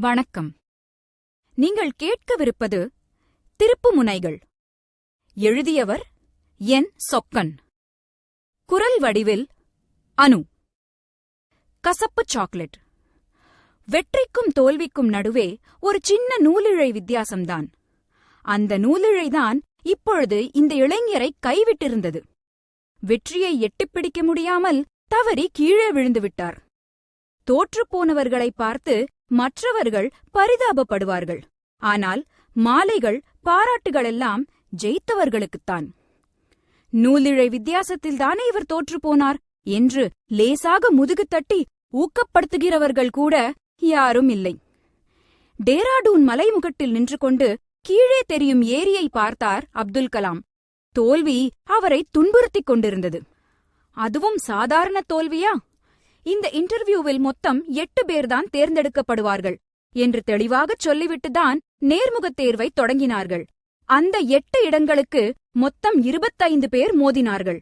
வணக்கம். நீங்கள் கேட்கவிருப்பது திருப்புமுனைகள். எழுதியவர் என். சொக்கன் குரல் வடிவில் அனு. கசப்பு சாக்லேட். வெற்றிக்கும் தோல்விக்கும் நடுவே ஒரு சின்ன நூலிழை வித்தியாசம்தான். அந்த நூலிழைதான் இப்பொழுது இந்த இளைஞரை கைவிட்டிருந்தது. வெற்றியை எட்டிப் பிடிக்க முடியாமல் தவறி கீழே விழுந்துவிட்டார் தோற்றுப்போனவர்களை பார்த்து மற்றவர்கள் பரிதாபப்படுவார்கள். ஆனால் மாலைகள் பாராட்டுகளெல்லாம் ஜெயித்தவர்களுக்குத்தான். நூலிழை வித்தியாசத்தில்தானே இவர் தோற்றுப்போனார் என்று லேசாக முதுகு தட்டி ஊக்கப்படுத்துகிறவர்கள் கூட யாரும் இல்லை. டேராடூன் மலைமுகட்டில் நின்று கொண்டு கீழே தெரியும் ஏரியை பார்த்தார் அப்துல் கலாம். தோல்வி அவரை துன்புறுத்திக் கொண்டிருந்தது. அதுவும் சாதாரண தோல்வியா? இந்த இன்டர்வியூவில் மொத்தம் எட்டு பேர்தான் தேர்ந்தெடுக்கப்படுவார்கள் என்று தெளிவாகச் சொல்லிவிட்டுதான் நேர்முகத் தேர்வை தொடங்கினார்கள். அந்த எட்டு இடங்களுக்கு மொத்தம் இருபத்தைந்து பேர் மோதினார்கள்.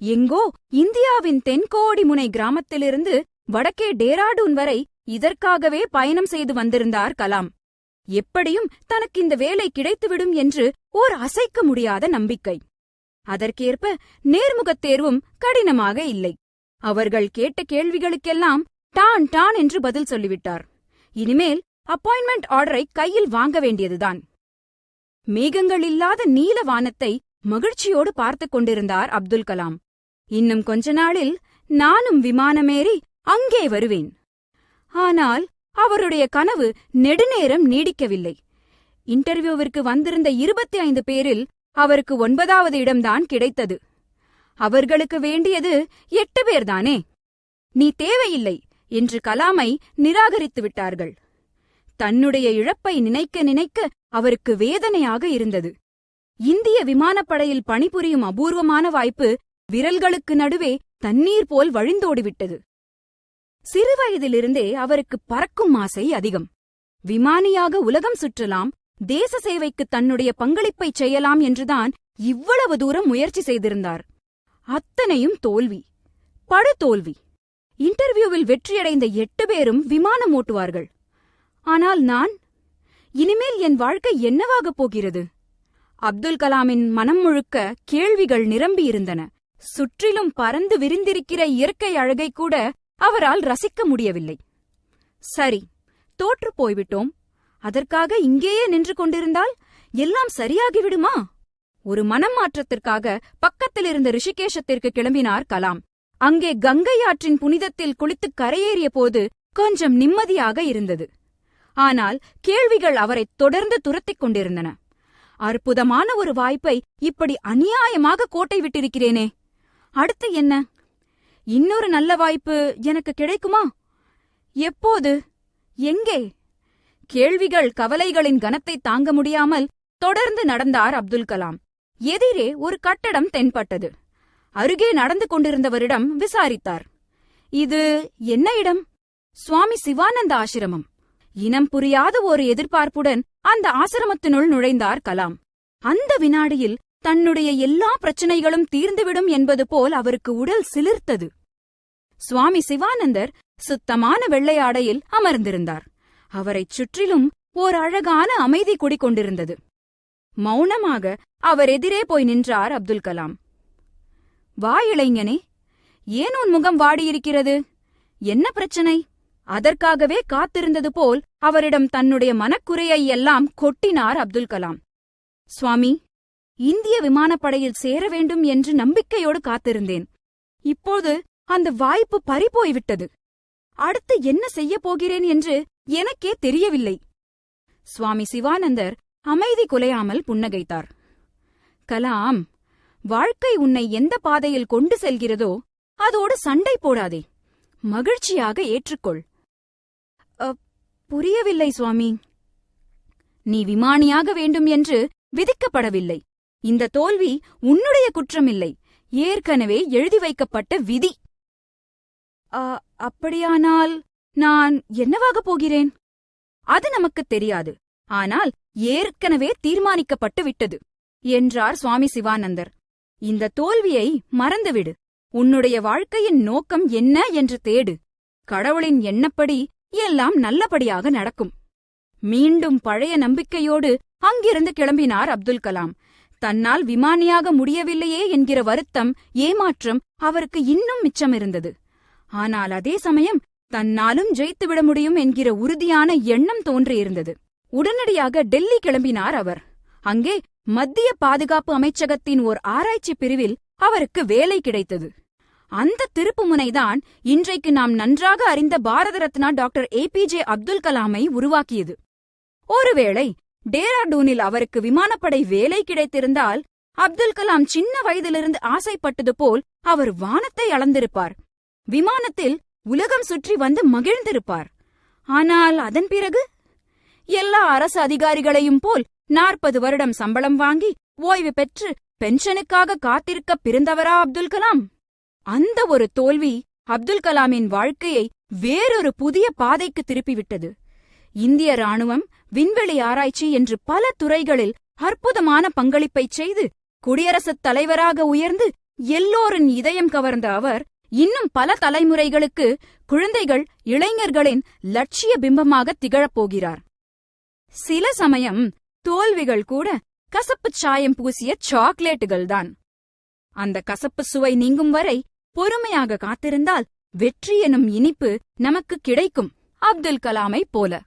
எங்கோ இந்தியாவின் தென்கோடி முனை கிராமத்திலிருந்து வடக்கே டேராடூன் வரை இதற்காகவே பயணம் செய்து வந்திருந்தார் கலாம். எப்படியும் தனக்கு இந்த வேலை கிடைத்துவிடும் என்று ஓர் அசைக்க முடியாத நம்பிக்கை. அதற்கேற்ப நேர்முகத் தேர்வும் கடினமாக இல்லை. அவர்கள் கேட்ட கேள்விகளுக்கெல்லாம் டான் டான் என்று பதில் சொல்லிவிட்டார். இனிமேல் அப்பாயின்மெண்ட் ஆர்டரை கையில் வாங்க வேண்டியதுதான். மேகங்கள் இல்லாத நீல வானத்தை மகிழ்ச்சியோடு பார்த்துக் கொண்டிருந்தார் அப்துல் கலாம். இன்னும் கொஞ்ச நாளில் நானும் விமானமேறி அங்கே வருவேன். ஆனால் அவருடைய கனவு நெடுநேரம் நீடிக்கவில்லை. இன்டர்வியூவிற்கு வந்திருந்த இருபத்தி ஐந்து பேரில் அவருக்கு ஒன்பதாவது இடம்தான் கிடைத்தது. அவர்களுக்கு வேண்டியது எட்டு பேர்தானே? நீ தேவையில்லை என்று கலாமை நிராகரித்து விட்டார்கள். தன்னுடைய இழப்பை நினைக்க நினைக்க அவருக்கு வேதனையாக இருந்தது. இந்திய விமானப்படையில் பணிபுரியும் அபூர்வமான வாய்ப்பு விரல்களுக்கு நடுவே தண்ணீர் போல் வழிந்தோடிவிட்டது. சிறுவயதிலிருந்தே அவருக்கு பறக்கும் ஆசை அதிகம். விமானியாக உலகம் சுற்றலாம் தேச சேவைக்கு தன்னுடைய பங்களிப்பைச் செய்யலாம் என்றுதான் இவ்வளவு தூரம் முயற்சி செய்திருந்தார். அத்தனையும் தோல்வி. படு தோல்வி. இன்டர்வியூவில் வெற்றியடைந்த எட்டு பேரும் விமானம் ஓட்டுவார்கள். ஆனால் நான் இனிமேல் என் வாழ்க்கை என்னவாகப் போகிறது? அப்துல் கலாமின் மனம் முழுக்க கேள்விகள் நிரம்பியிருந்தன. சுற்றிலும் பறந்து விரிந்திருக்கிற இயற்கை அழகை கூட அவரால் ரசிக்க முடியவில்லை. சரி தோற்றுப் போய்விட்டோம். அதற்காக இங்கேயே நின்று கொண்டிருந்தால் எல்லாம் சரியாகிவிடுமா? ஒரு மனம் மாற்றத்திற்காக பக்கத்தில் இருந்த ரிஷிகேஷத்திற்கு கிளம்பினார் கலாம். அங்கே கங்கை ஆற்றின் புனிதத்தில் குளித்துக் கரையேறிய போது கொஞ்சம் நிம்மதியாக இருந்தது. ஆனால் கேள்விகள் அவரை தொடர்ந்து துரத்திக் கொண்டிருந்தன. அற்புதமான ஒரு வாய்ப்பை இப்படி அநியாயமாக கோட்டை விட்டிருக்கிறேனே. அடுத்து என்ன? இன்னொரு நல்ல வாய்ப்பு எனக்கு கிடைக்குமா? எப்போது? எங்கே? கேள்விகள் கவலைகளின் கனத்தை தாங்க முடியாமல் தொடர்ந்து நடந்தார் அப்துல் கலாம். எதிரே ஒரு கட்டடம் தென்பட்டது. அருகே நடந்து கொண்டிருந்தவரிடம் விசாரித்தார். இது என்ன இடம்? சுவாமி சிவானந்த ஆசிரமம். இனம் புரியாத ஒரு எதிர்பார்ப்புடன் அந்த ஆசிரமத்தினுள் நுழைந்தார் கலாம். அந்த வினாடியில் தன்னுடைய எல்லா பிரச்சனைகளும் தீர்ந்துவிடும் என்பது போல் அவருக்கு உடல் சிலிர்த்தது. சுவாமி சிவானந்தர் சுத்தமான வெள்ளையாடையில் அமர்ந்திருந்தார். அவரைச் சுற்றிலும் ஓர் அழகான அமைதி குடிக்கொண்டிருந்தது மௌனமாக அவர் எதிரே போய் நின்றார் அப்துல் கலாம். வா இளைஞனே ஏன் உன் முகம் வாடியிருக்கிறது? என்ன பிரச்சனை? அதற்காகவே காத்திருந்தது போல் அவரிடம் தன்னுடைய மனக்குறையை எல்லாம் கொட்டினார் அப்துல் கலாம். சுவாமி இந்திய விமானப்படையில் சேர வேண்டும் என்று நம்பிக்கையோடு காத்திருந்தேன். இப்போது அந்த வாய்ப்பு பறிபோய்விட்டது. அடுத்து என்ன செய்யப் போகிறேன் என்று எனக்கே தெரியவில்லை. சுவாமி சிவானந்தர் அமைதி குலையாமல் புன்னகைத்தார். கலாம் வாழ்க்கை உன்னை எந்த பாதையில் கொண்டு செல்கிறதோ அதோடு சண்டை போடாதே. மகிழ்ச்சியாக ஏற்றுக்கொள். புரியவில்லை சுவாமி. நீ விமானியாக வேண்டும் என்று விதிக்கப்படவில்லை. இந்த தோல்வி உன்னுடைய குற்றமில்லை. ஏற்கனவே எழுதி வைக்கப்பட்ட விதி. அப்படியானால் நான் என்னவாகப் போகிறேன்? அது நமக்குத் தெரியாது. ஆனால் ஏற்கனவே தீர்மானிக்கப்பட்டு விட்டது என்றார் சுவாமி சிவானந்தர். இந்த தோல்வியை மறந்துவிடு. உன்னுடைய வாழ்க்கையின் நோக்கம் என்ன என்று தேடு. கடவுளின் எண்ணப்படி எல்லாம் நல்லபடியாக நடக்கும். மீண்டும் பழைய நம்பிக்கையோடு அங்கிருந்து கிளம்பினார் அப்துல் கலாம். தன்னால் விமானியாக முடியவில்லையே என்கிற வருத்தம் ஏமாற்றம் அவருக்கு இன்னும் மிச்சமிருந்தது. ஆனால் அதே சமயம் தன்னாலும் ஜெயித்துவிட முடியும் என்கிற உறுதியான எண்ணம் தோன்றியிருந்தது. உடனடியாக டெல்லி கிளம்பினார் அவர். அங்கே மத்திய பாதுகாப்பு அமைச்சகத்தின் ஓர் ஆராய்ச்சி பிரிவில் அவருக்கு வேலை கிடைத்தது. அந்த திருப்புமுனைதான் இன்றைக்கு நாம் நன்றாக அறிந்த Bharat Ratna doctor A P J Abdul கலாமை உருவாக்கியது. ஒருவேளை டேராடூனில் அவருக்கு விமானப்படை வேலை கிடைத்திருந்தால் அப்துல் கலாம் சின்ன வயதிலிருந்து ஆசைப்பட்டது போல் அவர் வானத்தை அளந்திருப்பார். விமானத்தில் உலகம் சுற்றி வந்து மகிழ்ந்திருப்பார். ஆனால் அதன் பிறகு எல்லா அரசு அதிகாரிகளையும் போல் நாற்பது வருடம் சம்பளம் வாங்கி ஓய்வு பெற்று பென்ஷனுக்காக காத்திருக்க பிறந்தவரா அப்துல் கலாம்? அந்த ஒரு தோல்வி அப்துல் கலாமின் வாழ்க்கையை வேறொரு புதிய பாதைக்கு திருப்பிவிட்டது. இந்திய ராணுவம் விண்வெளி ஆராய்ச்சி என்று பல துறைகளில் அற்புதமான பங்களிப்பைச் செய்து குடியரசுத் தலைவராக உயர்ந்து எல்லோரின் இதயம் கவர்ந்த அவர் இன்னும் பல தலைமுறைகளுக்கு குழந்தைகள் இளைஞர்களின் லட்சிய பிம்பமாக திகழப் போகிறார். சில சமயம் தோல்விகள் கூட கசப்புச் சாயம் பூசிய சாக்லேட்டுகள் தான். அந்த கசப்பு சுவை நீங்கும் வரை பொறுமையாக காத்திருந்தால் வெற்றி எனும் இனிப்பு நமக்கு கிடைக்கும். அப்துல் கலாமை போல.